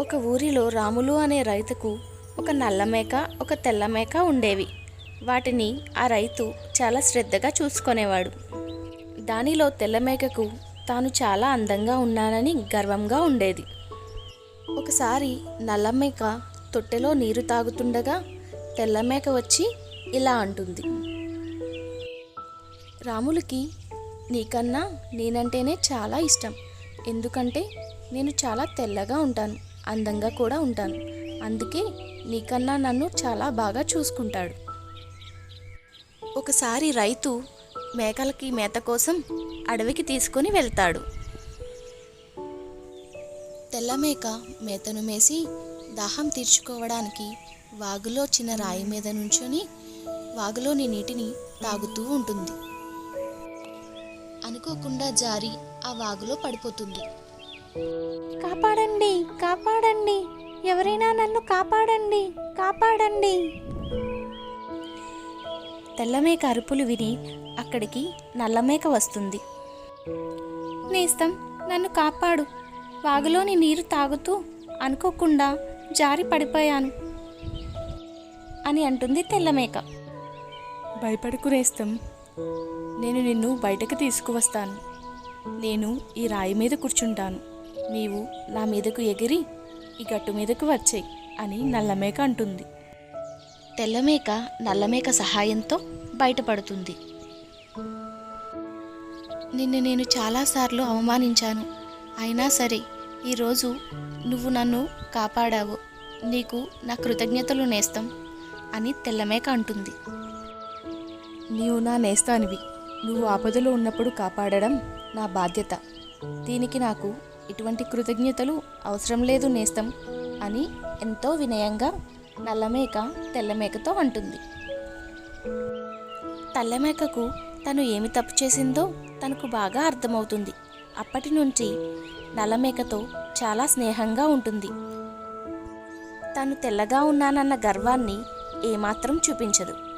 ఒక ఊరిలో రాములు అనే రైతుకు ఒక నల్ల మేక ఒక తెల్ల మేక ఉండేవి. వాటిని ఆ రైతు చాలా శ్రద్ధగా చూసుకునేవాడు. దానిలో తెల్ల మేకకు తాను చాలా అందంగా ఉన్నానని గర్వంగా ఉండేది. ఒకసారి నల్ల మేక తొట్టెలో నీరు తాగుతుండగా తెల్ల మేక వచ్చి ఇలా అంటుంది. రాములకి నీకన్నా నేనంటేనే చాలా ఇష్టం. ఎందుకంటే నేను చాలా తెల్లగా ఉంటాను. అందంగా కూడా ఉంటాను. అందుకే నీకన్నా నన్ను చాలా బాగా చూసుకుంటాడు. ఒకసారి రైతు మేకలకి మేత కోసం అడవికి తీసుకొని వెళ్తాడు. తెల్ల మేక మేతను మేసి దాహం తీర్చుకోవడానికి వాగులో చిన్న రాయి మీద నుంచొని వాగులోని నీటిని తాగుతూ ఉంటుంది. అనుకోకుండా జారి ఆ వాగులో పడిపోతుంది. కాపాడండి కాపాడండి. ఎవరైనా నన్ను కాపాడండి కాపాడండి. తెల్లమేక అరుపులు విని అక్కడికి నల్లమేక వస్తుంది. నేస్తం నన్ను కాపాడు. వాగులోని నీరు తాగుతూ అనుకోకుండా జారి పడిపోయాను అని అంటుంది తెల్లమేక. భయపడకు నేస్తం. నేను నిన్ను బయటకు తీసుకువస్తాను. నేను ఈ రాయి మీద కూర్చుంటాను. నీవు నా మీదకు ఎగిరి ఈ గట్టు మీదకు వచ్చేయి అని నల్లమేక అంటుంది. తెల్లమేక నల్లమేక సహాయంతో బయటపడుతుంది. నిన్ను నేను చాలాసార్లు అవమానించాను. అయినా సరే ఈరోజు నువ్వు నన్ను కాపాడావు. నీకు నా కృతజ్ఞతలు నేస్తం అని తెల్లమేక అంటుంది. నీవు నా నేస్తానివి. నువ్వు ఆపదలో ఉన్నప్పుడు కాపాడడం నా బాధ్యత. దీనికి నాకు ఎటువంటి కృతజ్ఞతలు అవసరం లేదు నేస్తం అని ఎంతో వినయంగా నల్లమేక తెల్లమేకతో అంటుంది. తెల్లమేకకు తను ఏమి తప్పు చేసిందో తనకు బాగా అర్థమవుతుంది. అప్పటి నుంచి నల్లమేకతో చాలా స్నేహంగా ఉంటుంది. తను తెల్లగా ఉన్నానన్న గర్వాన్ని ఏమాత్రం చూపించదు.